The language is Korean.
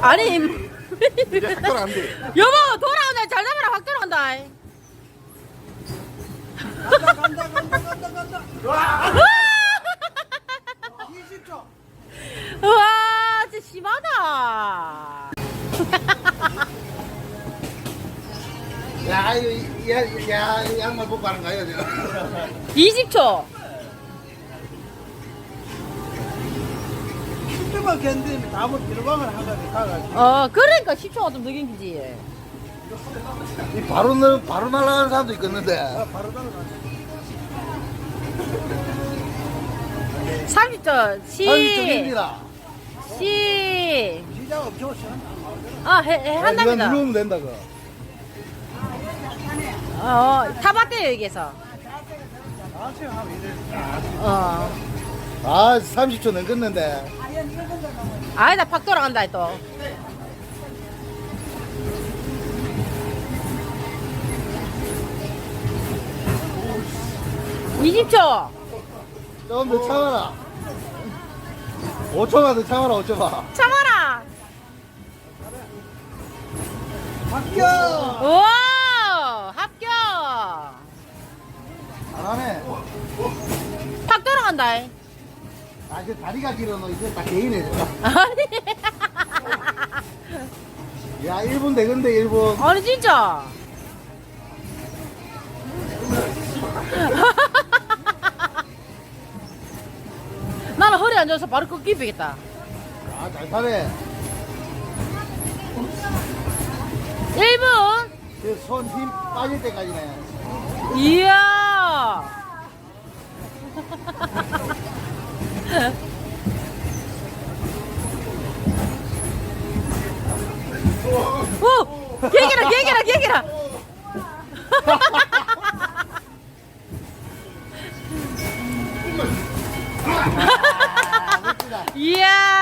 아니 이제 학교 안 돼. 여보 돌아온다 잘 잡아라 확 돌아간다 간다 간다 간다 간다. 우와 20초. 우와 진짜 심하다 야, 이거, 야, 야, 이 양말 벗고 하는 거야, 지금. 20초 10초만 견디면 다음은 비로방을 가가지고. 어 그러니까 10초가 좀더 긴기지 이 바로, 날- 바로 날아가는 사람도 있겠는데. 아, 바로 달아가. 30초 사진 시 쪽입니다. 시 시작 엄청 시원하다. 아, 해, 해, 한답니다. 누르면 된다, 그. 어, 타봤대요, 여기서. 나한테 하면 이래. 어. 아, 30초 넘겼는데. 아니다, 팍 돌아간다, 또. 이십 초좀더 참아라. 5초만 더 참아라, 5초만. 참아라! 합격. 우와! 합격! 잘하네. 팍 돌아간다. 아, 이제 다리가 길어, 너 이제 다 개인해. 아니. 야, 1분 되건데, 1분. 아니, 진짜. 나는 허리 안 좋아서 바로 꺾기 빼겠다. 아, 잘 타네. 1분! 손힘 빠질 때까지네. 이야! 오! 개기라! 아, 멋지다. 이야!